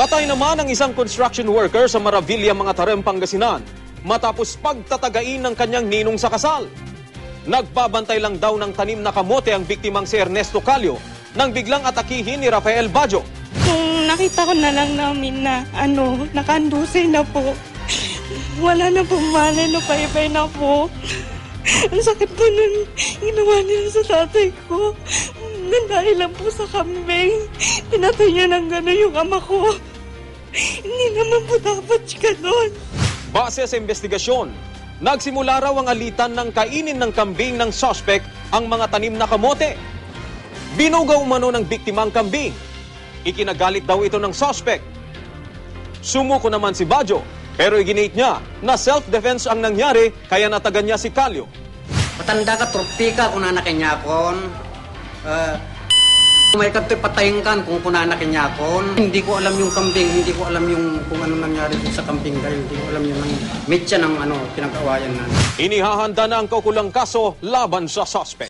Patay naman ang isang construction worker sa Maravilla, mga Tarem, Pangasinan matapos pagtatagain ng kanyang ninong sa kasal. Nagbabantay lang daw ng tanim na kamote ang biktimang si Ernesto Calio nang biglang atakihin ni Rafael Bajo. Kung nakita ko na lang namin na ano, nakandusay na po. Wala na po malay na paipay na po. Ang sakit po nun ginawa nila sa tatay ko. Dahil lang po sa kambing. Pinatay niya ng gano'n yung ama ko. Hindi naman po dapat gano'n. Base sa investigasyon, nagsimula raw ang alitan ng kainin ng kambing ng suspect ang mga tanim na kamote. Binugaw umano ng biktima ang kambing. Ikinagalit daw ito ng suspect. Sumuko naman si Bajo, pero iginate niya na self-defense ang nangyari kaya natagan niya si Calio. Matanda ka, trupti ka, kung nanakin niya kon. Uh, may kato'y patayin kan kung kunanakin niya kon. Hindi ko alam yung kambing, hindi ko alam yung kung ano nangyari sa kambing dahil hindi ko alam yung ng mitya ng ano, pinag-awayan na. Inihahanda na ang kaukulang kaso laban sa suspect.